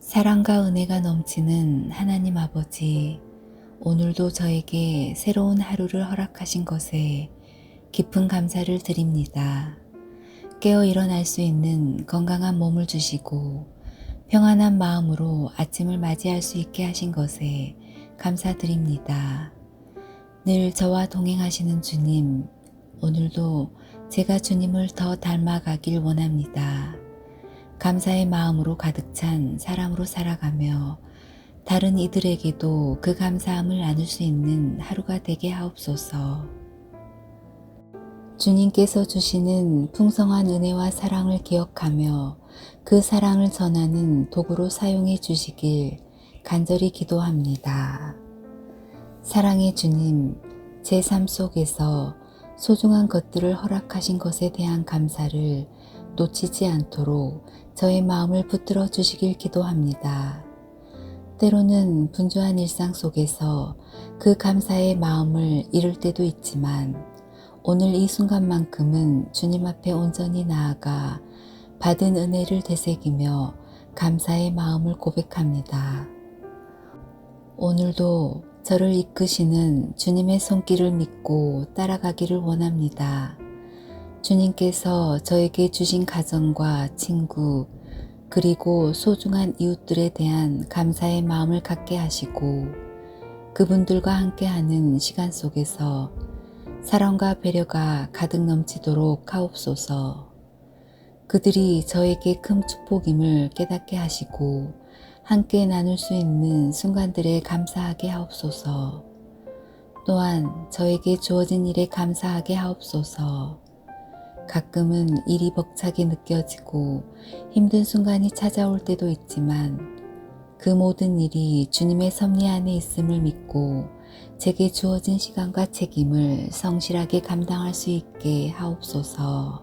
사랑과 은혜가 넘치는 하나님 아버지, 오늘도 저에게 새로운 하루를 허락하신 것에 깊은 감사를 드립니다. 깨어 일어날 수 있는 건강한 몸을 주시고 평안한 마음으로 아침을 맞이할 수 있게 하신 것에 감사드립니다. 늘 저와 동행하시는 주님, 오늘도 제가 주님을 더 닮아가길 원합니다. 감사의 마음으로 가득 찬 사람으로 살아가며 다른 이들에게도 그 감사함을 나눌 수 있는 하루가 되게 하옵소서. 주님께서 주시는 풍성한 은혜와 사랑을 기억하며 그 사랑을 전하는 도구로 사용해 주시길 간절히 기도합니다. 사랑의 주님, 제 삶 속에서 소중한 것들을 허락하신 것에 대한 감사를 놓치지 않도록 저의 마음을 붙들어 주시길 기도합니다. 때로는 분주한 일상 속에서 그 감사의 마음을 잃을 때도 있지만 오늘 이 순간만큼은 주님 앞에 온전히 나아가 받은 은혜를 되새기며 감사의 마음을 고백합니다. 오늘도 저를 이끄시는 주님의 손길을 믿고 따라가기를 원합니다. 주님께서 저에게 주신 가정과 친구, 그리고 소중한 이웃들에 대한 감사의 마음을 갖게 하시고 그분들과 함께하는 시간 속에서 사랑과 배려가 가득 넘치도록 하옵소서. 그들이 저에게 큰 축복임을 깨닫게 하시고 함께 나눌 수 있는 순간들에 감사하게 하옵소서. 또한 저에게 주어진 일에 감사하게 하옵소서. 가끔은 일이 벅차게 느껴지고 힘든 순간이 찾아올 때도 있지만 그 모든 일이 주님의 섭리 안에 있음을 믿고 제게 주어진 시간과 책임을 성실하게 감당할 수 있게 하옵소서.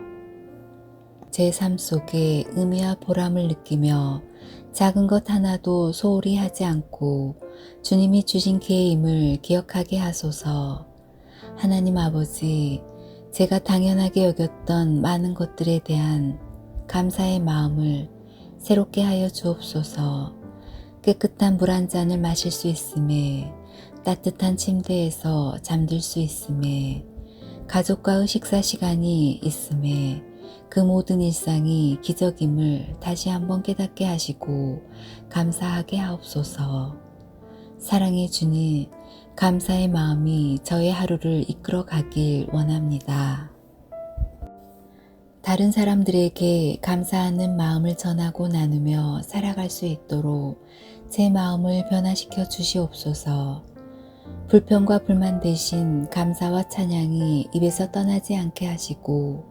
제 삶 속에 의미와 보람을 느끼며 작은 것 하나도 소홀히 하지 않고 주님이 주신 기회임을 기억하게 하소서. 하나님 아버지, 제가 당연하게 여겼던 많은 것들에 대한 감사의 마음을 새롭게 하여 주옵소서. 깨끗한 물 한 잔을 마실 수 있음에 따뜻한 침대에서 잠들 수 있음에 가족과의 식사 시간이 있음에 그 모든 일상이 기적임을 다시 한번 깨닫게 하시고 감사하게 하옵소서. 사랑의 주님, 감사의 마음이 저의 하루를 이끌어 가길 원합니다. 다른 사람들에게 감사하는 마음을 전하고 나누며 살아갈 수 있도록 제 마음을 변화시켜 주시옵소서. 불평과 불만 대신 감사와 찬양이 입에서 떠나지 않게 하시고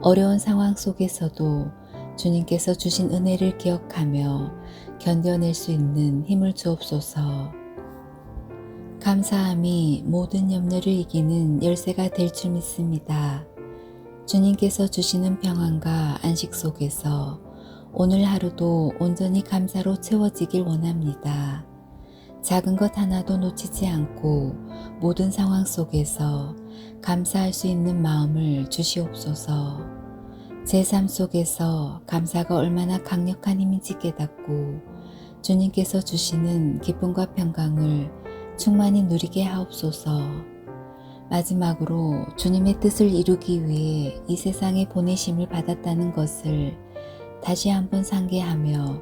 어려운 상황 속에서도 주님께서 주신 은혜를 기억하며 견뎌낼 수 있는 힘을 주옵소서. 감사함이 모든 염려를 이기는 열쇠가 될 줄 믿습니다. 주님께서 주시는 평안과 안식 속에서 오늘 하루도 온전히 감사로 채워지길 원합니다. 작은 것 하나도 놓치지 않고 모든 상황 속에서 감사할 수 있는 마음을 주시옵소서. 제 삶 속에서 감사가 얼마나 강력한 힘인지 깨닫고 주님께서 주시는 기쁨과 평강을 충만히 누리게 하옵소서. 마지막으로 주님의 뜻을 이루기 위해 이 세상에 보내심을 받았다는 것을 다시 한번 상기하며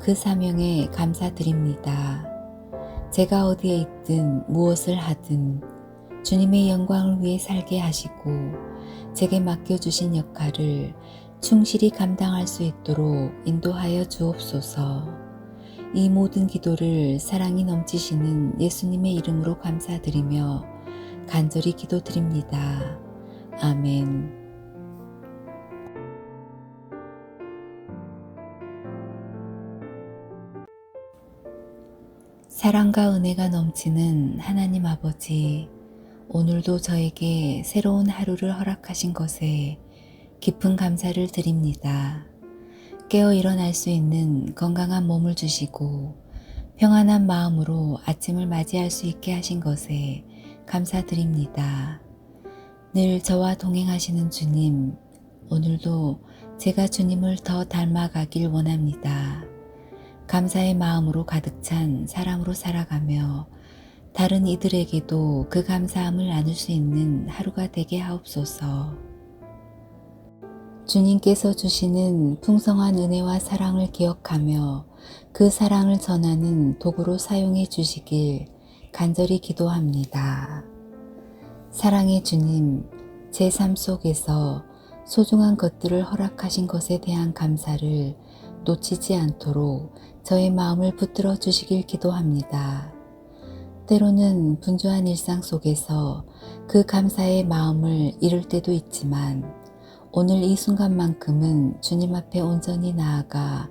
그 사명에 감사드립니다. 제가 어디에 있든 무엇을 하든 주님의 영광을 위해 살게 하시고 제게 맡겨주신 역할을 충실히 감당할 수 있도록 인도하여 주옵소서. 이 모든 기도를 사랑이 넘치시는 예수님의 이름으로 감사드리며 간절히 기도드립니다. 아멘. 사랑과 은혜가 넘치는 하나님 아버지, 오늘도 저에게 새로운 하루를 허락하신 것에 깊은 감사를 드립니다. 깨어 일어날 수 있는 건강한 몸을 주시고 평안한 마음으로 아침을 맞이할 수 있게 하신 것에 감사드립니다. 늘 저와 동행하시는 주님, 오늘도 제가 주님을 더 닮아가길 원합니다. 감사의 마음으로 가득 찬 사람으로 살아가며 다른 이들에게도 그 감사함을 나눌 수 있는 하루가 되게 하옵소서. 주님께서 주시는 풍성한 은혜와 사랑을 기억하며 그 사랑을 전하는 도구로 사용해 주시길 간절히 기도합니다. 사랑의 주님, 제 삶 속에서 소중한 것들을 허락하신 것에 대한 감사를 놓치지 않도록 저의 마음을 붙들어 주시길 기도합니다. 때로는 분주한 일상 속에서 그 감사의 마음을 잃을 때도 있지만 오늘 이 순간만큼은 주님 앞에 온전히 나아가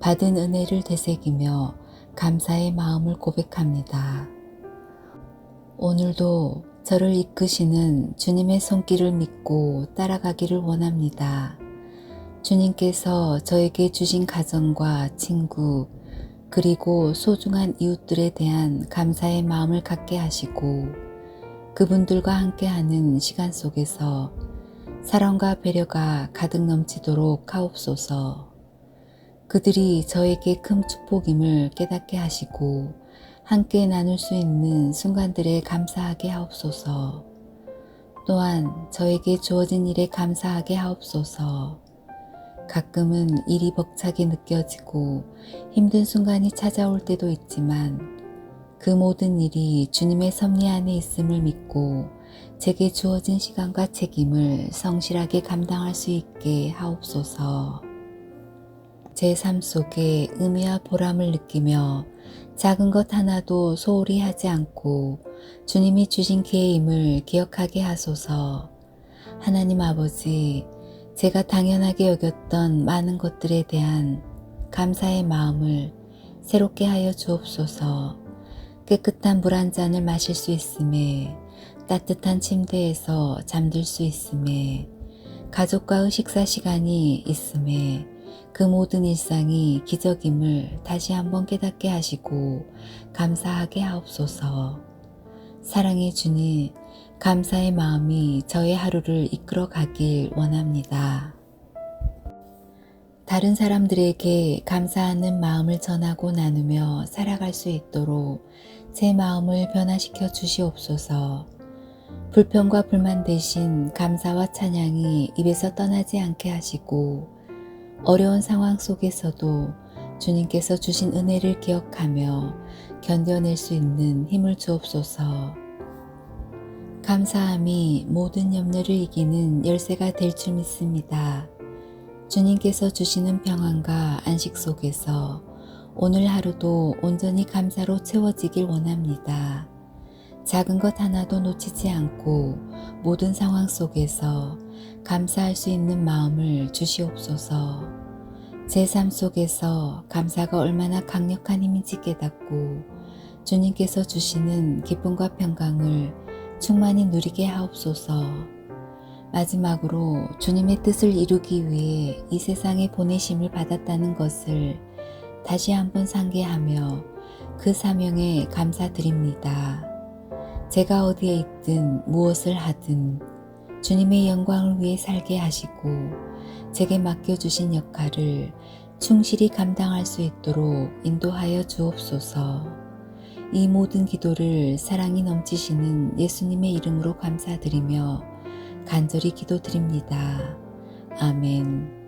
받은 은혜를 되새기며 감사의 마음을 고백합니다. 오늘도 저를 이끄시는 주님의 손길을 믿고 따라가기를 원합니다. 주님께서 저에게 주신 가정과 친구, 그리고 소중한 이웃들에 대한 감사의 마음을 갖게 하시고 그분들과 함께하는 시간 속에서 사랑과 배려가 가득 넘치도록 하옵소서. 그들이 저에게 큰 축복임을 깨닫게 하시고 함께 나눌 수 있는 순간들에 감사하게 하옵소서. 또한 저에게 주어진 일에 감사하게 하옵소서. 가끔은 일이 벅차게 느껴지고 힘든 순간이 찾아올 때도 있지만 그 모든 일이 주님의 섭리 안에 있음을 믿고 제게 주어진 시간과 책임을 성실하게 감당할 수 있게 하옵소서. 제 삶 속에 의미와 보람을 느끼며 작은 것 하나도 소홀히 하지 않고 주님이 주신 기회임을 기억하게 하소서. 하나님 아버지, 제가 당연하게 여겼던 많은 것들에 대한 감사의 마음을 새롭게 하여 주옵소서. 깨끗한 물 한 잔을 마실 수 있음에 따뜻한 침대에서 잠들 수 있음에 가족과의 식사 시간이 있음에 그 모든 일상이 기적임을 다시 한번 깨닫게 하시고 감사하게 하옵소서. 사랑의 주님, 감사의 마음이 저의 하루를 이끌어 가길 원합니다. 다른 사람들에게 감사하는 마음을 전하고 나누며 살아갈 수 있도록 제 마음을 변화시켜 주시옵소서. 불평과 불만 대신 감사와 찬양이 입에서 떠나지 않게 하시고 어려운 상황 속에서도 주님께서 주신 은혜를 기억하며 견뎌낼 수 있는 힘을 주옵소서. 감사함이 모든 염려를 이기는 열쇠가 될 줄 믿습니다. 주님께서 주시는 평안과 안식 속에서 오늘 하루도 온전히 감사로 채워지길 원합니다. 작은 것 하나도 놓치지 않고 모든 상황 속에서 감사할 수 있는 마음을 주시옵소서. 제 삶 속에서 감사가 얼마나 강력한 힘인지 깨닫고 주님께서 주시는 기쁨과 평강을 충만히 누리게 하옵소서. 마지막으로 주님의 뜻을 이루기 위해 이 세상에 보내심을 받았다는 것을 다시 한번 상기하며 그 사명에 감사드립니다. 제가 어디에 있든 무엇을 하든 주님의 영광을 위해 살게 하시고 제게 맡겨주신 역할을 충실히 감당할 수 있도록 인도하여 주옵소서. 이 모든 기도를 사랑이 넘치시는 예수님의 이름으로 감사드리며 간절히 기도드립니다. 아멘.